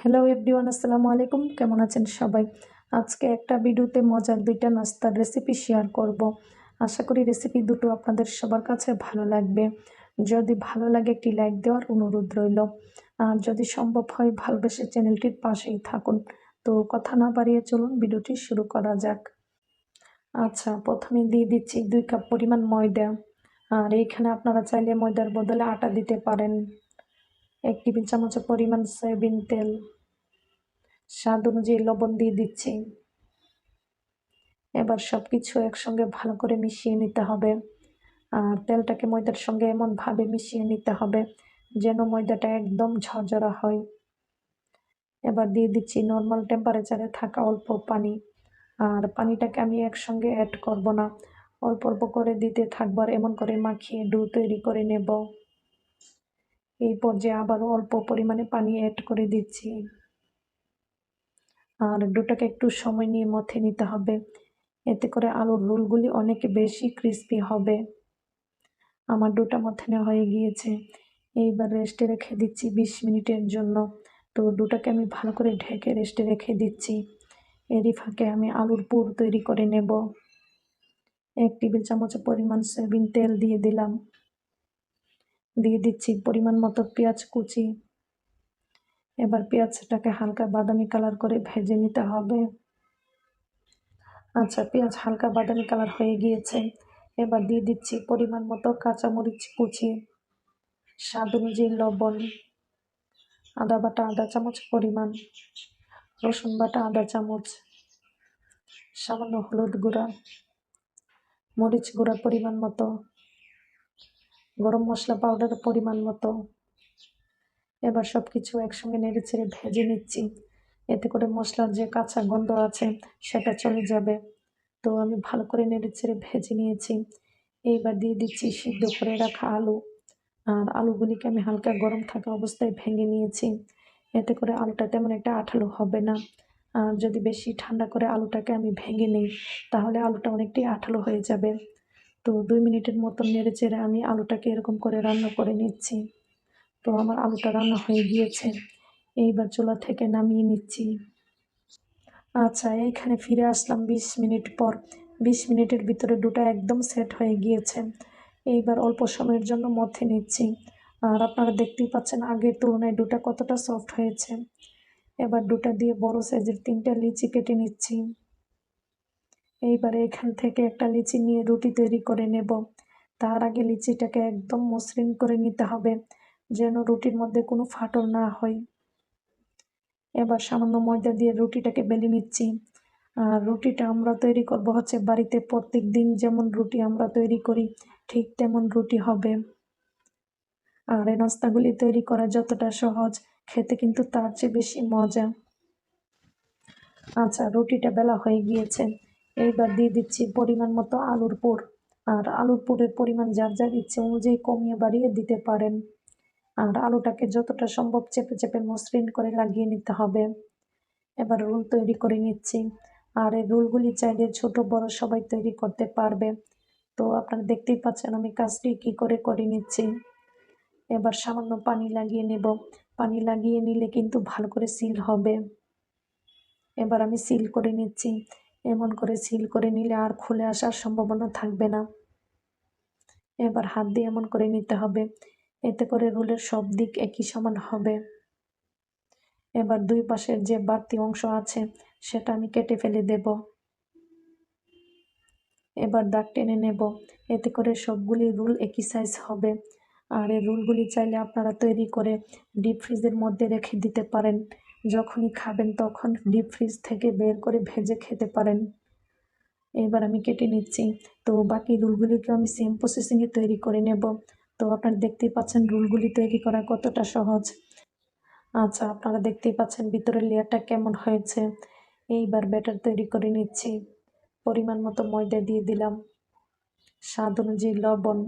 Hello everyone আসসালামু আলাইকুম। কেমন আছেন সবাই? আজকে একটা ভিডিওতে মজার দুইটা নাস্তার রেসিপি শেয়ার করব। আশা করি রেসিপি দুটো আপনাদের সবার কাছে ভালো লাগবে। যদি ভালো লাগে, একটি লাইক দেওয়ার অনুরোধ রইল। আর যদি সম্ভব হয়, ভালোবেসে চ্যানেলটির পাশেই থাকুন। তো কথা না বাড়িয়ে চলুন, ভিডিওটি শুরু করা যাক। আচ্ছা প্রথমে দিয়ে দিচ্ছি দুই কাপ পরিমাণ ময়দা। আর এইখানে আপনারা চাইলে ময়দার বদলে আটা দিতে পারেন। এক টেবিল চামচের পরিমাণ সয়াবিন তেল। স্বাদ অনুযায়ী লবণ দিয়ে দিচ্ছি। এবার সব কিছু একসঙ্গে ভালো করে মিশিয়ে নিতে হবে। আর তেলটাকে ময়দার সঙ্গে এমনভাবে মিশিয়ে নিতে হবে যেন ময়দাটা একদম ঝরঝরা হয়। এবার দিয়ে দিচ্ছি নর্মাল টেম্পারেচারে থাকা অল্প পানি। আর পানিটাকে আমি একসঙ্গে অ্যাড করব না। অল্প অল্প করে দিতে থাকবার এমন করে মাখিয়ে ডু তৈরি করে নেব। এই পর্যায়ে আবার অল্প পরিমাণে পানি অ্যাড করে দিচ্ছি। আর ডোটাকে একটু সময় নিয়ে মথে নিতে হবে। এতে করে আলুর রোলগুলি অনেক বেশি ক্রিস্পি হবে। আমার ডোটা মথানো হয়ে গিয়েছে। এইবার রেস্টে রেখে দিচ্ছি বিশ মিনিটের জন্য। তো ডোটাকে আমি ভালো করে ঢেকে রেস্টে রেখে দিচ্ছি। এরই ফাঁকে আমি আলুর পুর তৈরি করে নেব। এক টেবিল চামচ পরিমাণ সয়াবিন তেল দিয়ে দিলাম। দিয়ে দিচ্ছি পরিমাণ মতো পেঁয়াজ কুচি। এবার পেঁয়াজটাকে হালকা বাদামি কালার করে ভেজে নিতে হবে। আচ্ছা পেঁয়াজ হালকা বাদামি কালার হয়ে গিয়েছে। এবার দিয়ে দিচ্ছি পরিমাণ মতো কাঁচামরিচ কুচি, স্বাদ অনুযায়ী লবণ, আদা বাটা আদা চামচ পরিমাণ, রসুন বাটা আদা চামচ, সামান্য হলুদ গুঁড়া, মরিচ গুঁড়া পরিমাণ মতো গরম মশলা পাউডার পরিমাণ মতো। এবার সব কিছু একসঙ্গে নেড়ে ছেড়ে ভেজে নিচ্ছি। এতে করে মশলার যে কাঁচা গন্ধ আছে, সেটা চলে যাবে। তো আমি ভালো করে নেড়ে ছেড়ে ভেজে নিয়েছি। এইবার দিয়ে দিচ্ছি সিদ্ধ করে রাখা আলু। আর আলুগুলিকে আমি হালকা গরম থাকা অবস্থায় ভেঙে নিয়েছি। এতে করে আলুটা তেমন একটা আঠালো হবে না। আর যদি বেশি ঠান্ডা করে আলুটাকে আমি ভেঙে নিই, তাহলে আলুটা অনেকটাই আঠালো হয়ে যাবে। তো দুই মিনিটের মতন নেড়ে চেড়ে আমি আলুটাকে এরকম করে রান্না করে নিচ্ছি। তো আমার আলুটা রান্না হয়ে গিয়েছে। এইবার চুলা থেকে নামিয়ে নিচ্ছি। আচ্ছা এইখানে ফিরে আসলাম বিশ মিনিট পর। বিশ মিনিটের ভিতরে দুটা একদম সেট হয়ে গিয়েছে। এইবার অল্প সময়ের জন্য মথে নিচ্ছি। আর আপনারা দেখতেই পাচ্ছেন, আগের তুলনায় দুটা কতটা সফট হয়েছে। এবার দুটা দিয়ে বড় সাইজের তিনটা লিচি কেটে নিচ্ছি। এইবারে এখান থেকে একটা লিচি নিয়ে রুটি তৈরি করে নেব। তার আগে লিচিটাকে একদম মসৃণ করে নিতে হবে, যেন রুটির মধ্যে কোনো ফাটল না হয়। এবার সামান্য ময়দা দিয়ে রুটিটাকে বেলে নিচ্ছি। আর রুটিটা আমরা তৈরি করব হচ্ছে বাড়িতে প্রত্যেক দিন যেমন রুটি আমরা তৈরি করি, ঠিক তেমন রুটি হবে। আর এই নাস্তাগুলি তৈরি করা যতটা সহজ, খেতে কিন্তু তার চেয়ে বেশি মজা। আচ্ছা রুটিটা বেলা হয়ে গিয়েছে। এইবার দিয়ে দিচ্ছি পরিমাণ মতো আলুর পুর। আর আলুর পুরের পরিমাণ যার যার ইচ্ছে অনুযায়ী কমিয়ে বাড়িয়ে দিতে পারেন। আর আলুটাকে যতটা সম্ভব চেপে চেপে মসৃণ করে লাগিয়ে নিতে হবে। এবার রোল তৈরি করে নিচ্ছি। আর এই রোলগুলি চাইলে ছোট, বড় সবাই তৈরি করতে পারবে। তো আপনারা দেখতেই পাচ্ছেন আমি কাজটি কি করে করে নিচ্ছি। এবার সামান্য পানি লাগিয়ে নেব। পানি লাগিয়ে নিলে কিন্তু ভালো করে সিল হবে। এবার আমি সিল করে নিচ্ছি। এমন করে সিল করে নিলে আর খুলে আসার সম্ভাবনা থাকবে না। এবার হাত দিয়ে এমন করে নিতে হবে। এতে করে রোলের সব দিক একই সমান হবে। এবার দুই পাশের যে বাড়তি অংশ আছে, সেটা আমি কেটে ফেলে দেব। এবার দাগ টেনে নেব। এতে করে সবগুলি রুল একই সাইজ হবে। আর এই রুলগুলি চাইলে আপনারা তৈরি করে ডিপ ফ্রিজের মধ্যে রেখে দিতে পারেন। যখনই খাবেন তখন ডিপ ফ্রিজ থেকে বের করে ভেজে খেতে পারেন। এবার আমি কেটে নিচ্ছি। তো বাকি রুলগুলিকে আমি সেম প্রসেসিংয়ে তৈরি করে নেব। তো আপনারা দেখতেই পাচ্ছেন রুলগুলি তৈরি করা কতটা সহজ। আচ্ছা আপনারা দেখতেই পাচ্ছেন ভিতরের লেয়ারটা কেমন হয়েছে। এইবার ব্যাটার তৈরি করে নিচ্ছি। পরিমাণ মতো ময়দা দিয়ে দিলাম। স্বাদ অনুযায়ী লবণ,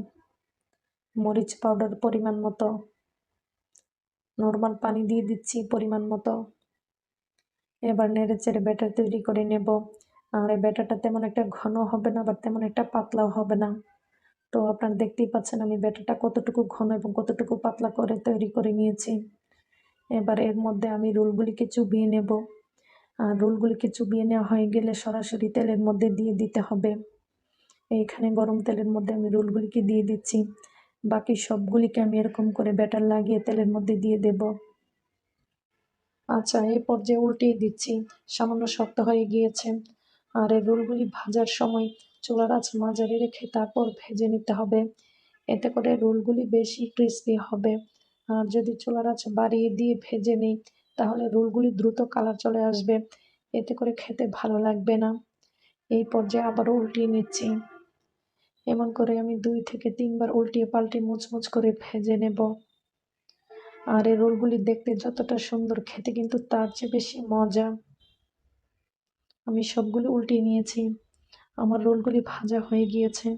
মরিচ পাউডার পরিমাণ মতো। নর্মাল পানি দিয়ে দিচ্ছি পরিমাণ মতো। এবার নেড়ে চেড়ে ব্যাটার তৈরি করে নেব। আর এই ব্যাটারটা তেমন একটা ঘন হবে না বা তেমন একটা পাতলাও হবে না। তো আপনারা দেখতেই পাচ্ছেন আমি ব্যাটারটা কতটুকু ঘন এবং কতটুকু পাতলা করে তৈরি করে নিয়েছি। এবার এর মধ্যে আমি রোলগুলিকে চুবিয়ে নেব। আর রোলগুলিকে চুবিয়ে নেওয়া হয়ে গেলে সরাসরি তেলের মধ্যে দিয়ে দিতে হবে। এইখানে গরম তেলের মধ্যে আমি রোলগুলিকে দিয়ে দিচ্ছি। বাকি সবগুলিকে আমি এরকম করে ব্যাটার লাগিয়ে তেলের মধ্যে দিয়ে দেব। আচ্ছা এই পর্যায়ে উল্টিয়ে দিচ্ছি। সামান্য শক্ত হয়ে গিয়েছে। আর এই রোলগুলি ভাজার সময় চুলার আঁচ মাঝারি রেখে তারপর ভেজে নিতে হবে। এতে করে রোলগুলি বেশি ক্রিস্পি হবে। আর যদি চুলার আঁচ বাড়িয়ে দিয়ে ভেজে নিই, তাহলে রোলগুলি দ্রুত কালার চলে আসবে। এতে করে খেতে ভালো লাগবে না। এই পর্যায়ে আবারও উল্টিয়ে নিচ্ছি। এমন করে আমি দুই থেকে তিনবার উল্টিয়ে পাল্টে মুচমুচ করে ভেজে নেব। আর এই রোলগুলি দেখতে যতটা সুন্দর, খেতে কিন্তু তার চেয়ে বেশি মজা। আমি সবগুলো উল্টিয়ে নিয়েছি। আমার রোলগুলি ভাজা হয়ে গিয়েছে।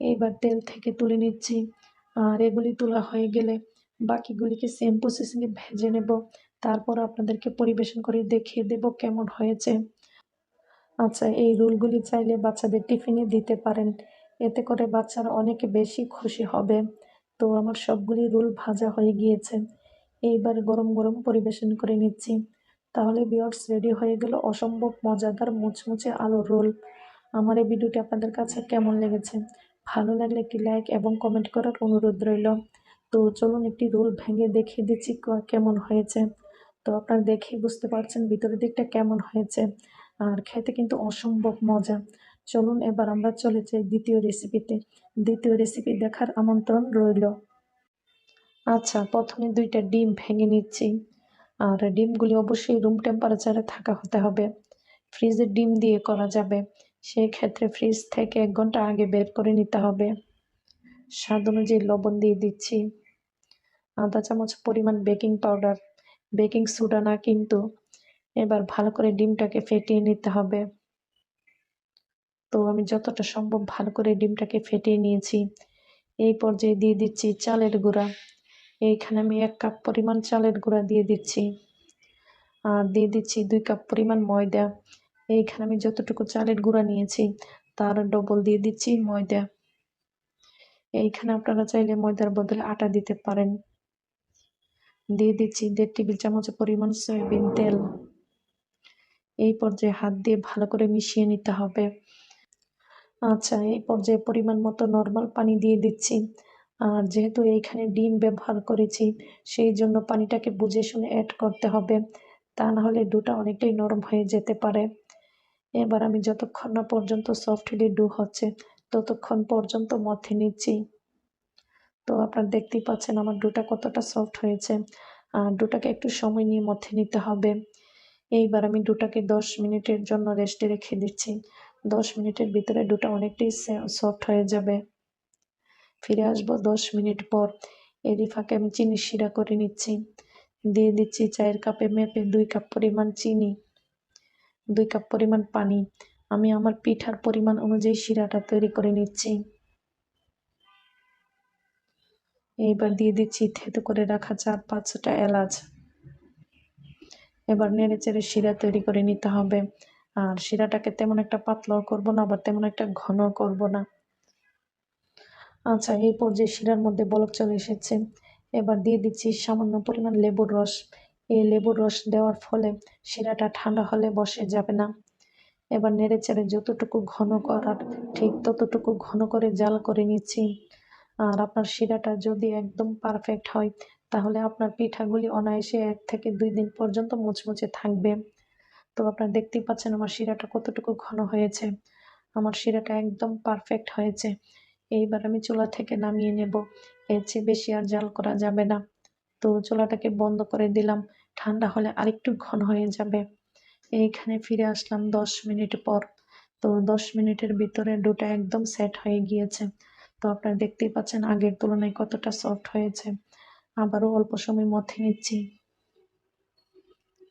এইবার তেল থেকে তুলে নিচ্ছি। আর এগুলি তোলা হয়ে গেলে বাকিগুলিকে সেম প্রসেসিংয়ে ভেজে নেব। তারপর আপনাদেরকে পরিবেশন করে দেখিয়ে দেব কেমন হয়েছে। আচ্ছা এই রোলগুলি চাইলে বাচ্চাদের টিফিনে দিতে পারেন। এতে করে বাচ্চারা অনেক বেশি খুশি হবে। তো আমার সবগুলি রোল ভাজা হয়ে গিয়েছে। এইবার গরম গরম পরিবেশন করে নিচ্ছি। তাহলে বিয়ার্স রেডি হয়ে গেল অসম্ভব মজাদার মুচমুচে আলুর রোল। আমার এই ভিডিওটি আপনাদের কাছে কেমন লেগেছে? ভালো লাগলে একটি লাইক এবং কমেন্ট করার অনুরোধ রইল। তো চলুন একটি রোল ভেঙে দেখিয়ে দিচ্ছি কেমন হয়েছে। তো আপনারা দেখে বুঝতে পারছেন ভিতরের দিকটা কেমন হয়েছে। আর খেতে কিন্তু অসম্ভব মজা। চলুন, এবার আমরা চলে যাই দ্বিতীয় রেসিপিতে দ্বিতীয় রেসিপি দেখার আমন্ত্রণ রইল। আচ্ছা প্রথমে দুইটা ডিম ভেঙে নিচ্ছি। আর ডিমগুলি অবশ্যই রুম টেম্পারেচারে থাকা হতে হবে। ফ্রিজের ডিম দিয়ে করা যাবে। সেই ক্ষেত্রে ফ্রিজ থেকে এক ঘণ্টা আগে বের করে নিতে হবে। স্বাদ অনুযায়ী লবণ দিয়ে দিচ্ছি। আধা চামচ পরিমাণ বেকিং পাউডার বেকিং সোডা না কিন্তু। এবার ভালো করে ডিমটাকে ফেটিয়ে নিতে হবে। তো আমি যতটা সম্ভব ভালো করে ডিমটাকে ফেটিয়ে নিয়েছি। এই পর্যায়ে দিয়ে দিচ্ছি চালের গুঁড়া। এইখানে আমি এক কাপ পরিমাণ চালের গুঁড়া দিয়ে দিচ্ছি। আর দিয়ে দিচ্ছি দুই কাপ পরিমাণ ময়দা। এইখানে আমি যতটুকু চালের গুঁড়া নিয়েছি, তার ডবল দিয়ে দিচ্ছি ময়দা। এইখানে আপনারা চাইলে ময়দার বদলে আটা দিতে পারেন। দিয়ে দিচ্ছি দেড় টেবিল চামচ পরিমাণ সয়াবিন তেল। এই পর্যায়ে হাত দিয়ে ভালো করে মিশিয়ে নিতে হবে। আচ্ছা এই পর্যায়ে পরিমাণ মতো নর্মাল পানি দিয়ে দিচ্ছি। আর যেহেতু এইখানে ডিম ব্যবহার করেছি, সেই জন্য পানিটাকে বুঝে শুনে অ্যাড করতে হবে। তা না হলে ডুটা অনেকটাই নরম হয়ে যেতে পারে। এবার আমি যতক্ষণ না পর্যন্ত সফটলি ডু হচ্ছে, ততক্ষণ পর্যন্ত মথে নিচ্ছি। তো আপনারা দেখতেই পাচ্ছেন আমার ডুটা কতটা সফট হয়েছে। আর ডুটাকে একটু সময় নিয়ে মথে নিতে হবে। এইবার আমি ডুটাকে দশ মিনিটের জন্য রেস্টে রেখে দিচ্ছি। দশ মিনিটের ভিতরে ডুটা অনেকটাই সফট হয়ে যাবে। ফিরে আসব দশ মিনিট পর। এরই ফাঁকে আমি চিনি, শিরা করে নিচ্ছি। দিয়ে দিচ্ছি চায়ের কাপে মেপে দুই কাপ পরিমাণ চিনি, দুই কাপ পরিমাণ পানি। আমি আমার পিঠার পরিমাণ অনুযায়ী শিরাটা তৈরি করে নিচ্ছি। এইবার দিয়ে দিচ্ছি থেতো করে রাখা চার পাঁচটা এলাচ। এবার নেড়ে চেড়ে শিরা তৈরি করে নিতে হবে। আর শিরাটাকে তেমন একটা পাতলাও করব না, আবার তেমন একটা ঘন করব না। আচ্ছা এই পর্যায়ে শিরার মধ্যে বলক চলে এসেছে। এবার দিয়ে দিচ্ছি সামান্য পরিমাণ লেবুর রস। এই লেবুর রস দেওয়ার ফলে শিরাটা ঠান্ডা হলে বসে যাবে না। এবার নেড়ে চেড়ে যতটুকু ঘন করার, ঠিক ততটুকু ঘন করে জাল করে নিচ্ছি। আর আপনার শিরাটা যদি একদম পারফেক্ট হয়, তাহলে আপনার পিঠাগুলি অনায়াসে এক থেকে দুই দিন পর্যন্ত মুচমুচে থাকবে। তো আপনারা দেখতেই পাচ্ছেন আমার শিরাটা কতটুকু ঘন হয়েছে। আমার শিরাটা একদম পারফেক্ট হয়েছে। এইবার আমি চুলা থেকে নামিয়ে নেব। এর চেয়ে বেশি আর জাল করা যাবে না। তো চুলাটাকে বন্ধ করে দিলাম। ঠান্ডা হলে আরেকটু ঘন হয়ে যাবে। এইখানে ফিরে আসলাম দশ মিনিট পর। তো দশ মিনিটের ভিতরে ডোটা একদম সেট হয়ে গিয়েছে। তো আপনারা দেখতেই পাচ্ছেন আগের তুলনায় কতটা সফট হয়েছে। আবারও অল্প সময় মথে নিচ্ছি।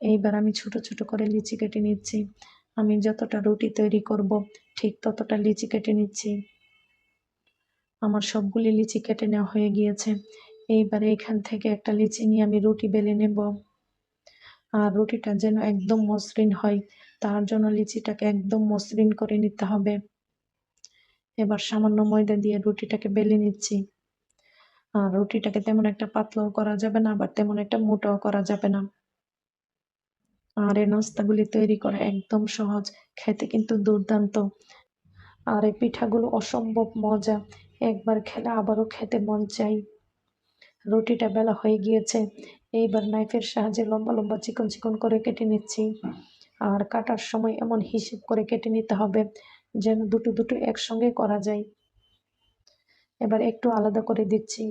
এইবার আমি ছোট ছোট করে লিচি কেটে নিচ্ছি। আমি যতটা রুটি তৈরি করব, ঠিক ততটা লিচি কেটে নিচ্ছি। আমার সবগুলি লিচি কেটে নেওয়া হয়ে গিয়েছে। এইবারে এখান থেকে একটা লিচি নিয়ে আমি রুটি বেলে নেব। আর রুটিটা যেন একদম মসৃণ হয়, তার জন্য লিচিটাকে একদম মসৃণ করে নিতে হবে। এবার সামান্য ময়দা দিয়ে রুটিটাকে বেলে নিচ্ছি। আর রুটিটাকে তেমন একটা পাতলাও করা যাবে না, আবার তেমন একটা মোটাও করা যাবে না। আর এই নাস্তাগুলি তৈরি করা একদম সহজ, খেতে কিন্তু দুর্দান্ত। আর এই পিঠাগুলো অসম্ভব মজা, একবার খেলে আবারও খেতে মন চাই। রুটিটা বেলা হয়ে গিয়েছে, এইবার নাইফের সাহায্যে লম্বা লম্বা চিকন চিকন করে কেটে নিচ্ছি। আর কাটার সময় এমন হিসেব করে কেটে নিতে হবে, যেন দুটো দুটো একসঙ্গে করা যায়। এবার একটু আলাদা করে দিচ্ছি।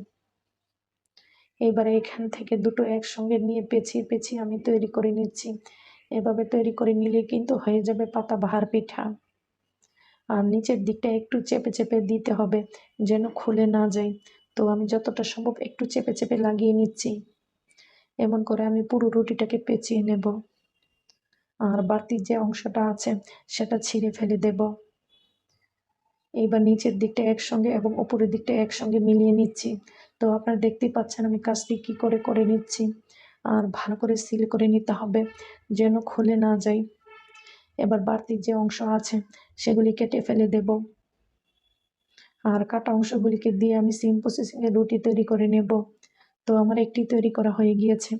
এবারে এখান থেকে দুটো একসঙ্গে নিয়ে পেঁচিয়ে পেঁচিয়ে আমি তৈরি করে নিচ্ছি। এভাবে তৈরি করে নিলে কিন্তু হয়ে যাবে পাতা বাহার পিঠা। আর নিচের দিকটা একটু চেপে চেপে দিতে হবে যেন খুলে না যায়। তো আমি যতটা সম্ভব একটু চেপে চেপে লাগিয়ে নিচ্ছি। এমন করে আমি পুরো রুটিটাকে পেঁচিয়ে নেব। আর বাড়তির যে অংশটা আছে সেটা ছিঁড়ে ফেলে দেব। এইবার নিচের দিকটা একসঙ্গে এবং উপরের দিকটা একসঙ্গে মিলিয়ে নিচ্ছি। তো আপনারা দেখতেই পাচ্ছেন আমি কাজটি কি করে করে নিচ্ছি। আর ভালো করে সিল করে নিতে হবে যেন খুলে না যায়। এবার বাড়তি যে অংশ আছে সেগুলি কেটে ফেলে দেব। আর কাটা অংশগুলিকে দিয়ে আমি সিম প্রসেসিংয়ে রুটি তৈরি করে নেব। তো আমার একটি তৈরি করা হয়ে গিয়েছে।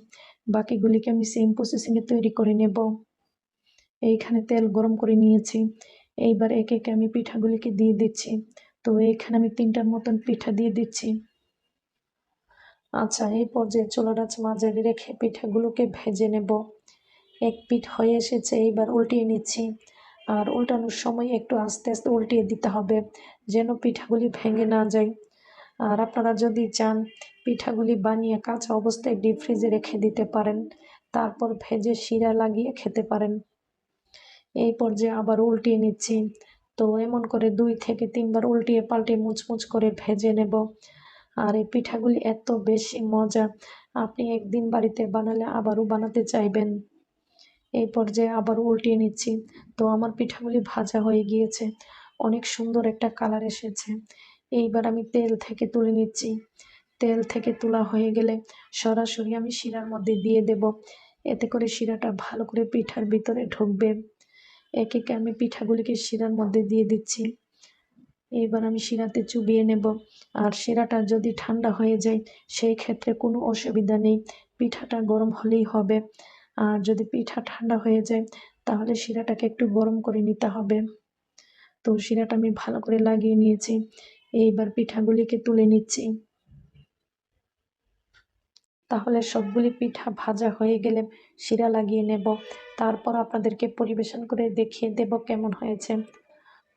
বাকিগুলিকে আমি সেম প্রসেসিংয়ে তৈরি করে নেব। এইখানে তেল গরম করে নিয়েছি। এইবার একে একে আমি পিঠাগুলিকে দিয়ে দিচ্ছি। তো এইখানে আমি তিনটার মতন পিঠা দিয়ে দিচ্ছি। আচ্ছা এই পর্যায়ে চুলারাজ মাঝারি রেখে পিঠাগুলোকে ভেজে নেব। এক পিঠ হয়ে এসেছে, এইবার উল্টিয়ে নিচ্ছি। আর উল্টানোর সময় একটু আস্তে আস্তে উল্টিয়ে দিতে হবে, যেন পিঠাগুলি ভেঙে না যায়। আর আপনারা যদি চান, পিঠাগুলি বানিয়ে কাঁচা অবস্থায় ডিপ ফ্রিজে রেখে দিতে পারেন, তারপর ভেজে শিরা লাগিয়ে খেতে পারেন। এই পর্যায়ে আবার উল্টিয়ে নিচ্ছি। তো এমন করে দুই থেকে তিনবার উল্টিয়ে পাল্টিয়ে মুচমুচ করে ভেজে নেব। আর এই পিঠাগুলি এত বেশি মজা। আপনি একদিন বাড়িতে বানালে আবারও বানাতে চাইবেন। এই পর্যায়ে আবার উল্টিয়ে নিচ্ছি। তো আমার পিঠাগুলি ভাজা হয়ে গিয়েছে। অনেক সুন্দর একটা কালার এসেছে। এইবার আমি তেল থেকে তুলে নিচ্ছি। তেল থেকে তোলা হয়ে গেলে সরাসরি আমি শিরার মধ্যে দিয়ে দেব। এতে করে শিরাটা ভালো করে পিঠার ভিতরে ঢুকবে। একে একে আমি পিঠাগুলিকে শিরার মধ্যে দিয়ে দিচ্ছি। এবার আমি শিরাতে চুবিয়ে নেব। আর শিরাটা যদি ঠান্ডা হয়ে যায়, সেই ক্ষেত্রে কোনো অসুবিধা নেই। পিঠাটা গরম হলেই হবে। আর যদি পিঠা ঠান্ডা হয়ে যায়, তাহলে শিরাটাকে একটু গরম করে নিতে হবে। তো শিরাটা আমি ভালো করে লাগিয়ে নিয়েছি। এইবার পিঠাগুলিকে তুলে নিচ্ছি। তাহলে সবগুলি পিঠা ভাজা হয়ে গেলে শিরা লাগিয়ে নেব। তারপর আপনাদেরকে পরিবেশন করে দেখিয়ে দেব কেমন হয়েছে।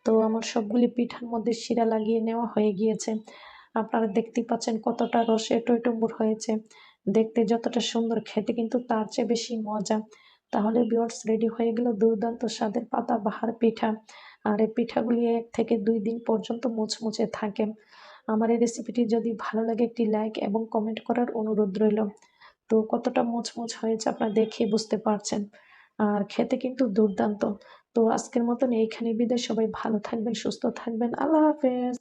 তো আমার সবগুলি পিঠার মধ্যে শিরা লাগিয়ে নেওয়া হয়ে গিয়েছে। আপনারা দেখতেই পাচ্ছেন কতটা রসে টইটম্বুর হয়েছে। দেখতে যতটা সুন্দর, খেতে কিন্তু তার চেয়ে বেশি মজা। তাহলে বিয়ার্স রেডি হয়ে গেল দুর্দান্ত স্বাদের পাতা বাহার পিঠা। আর এই পিঠাগুলি এক থেকে দুই দিন পর্যন্ত মুচমুচে থাকে। আমার এই রেসিপিটি যদি ভালো লাগে একটি লাইক এবং কমেন্ট করার অনুরোধ রইল। তো কতটা মুচমুচ হয়েছে আপনারা দেখে বুঝতে পারছেন। আর খেতে কিন্তু দুর্দান্ত। তো আজকের মতন এইখানে বিদায়। সবাই ভালো থাকবেন সুস্থ থাকবেন। আল্লাহ হাফেজ।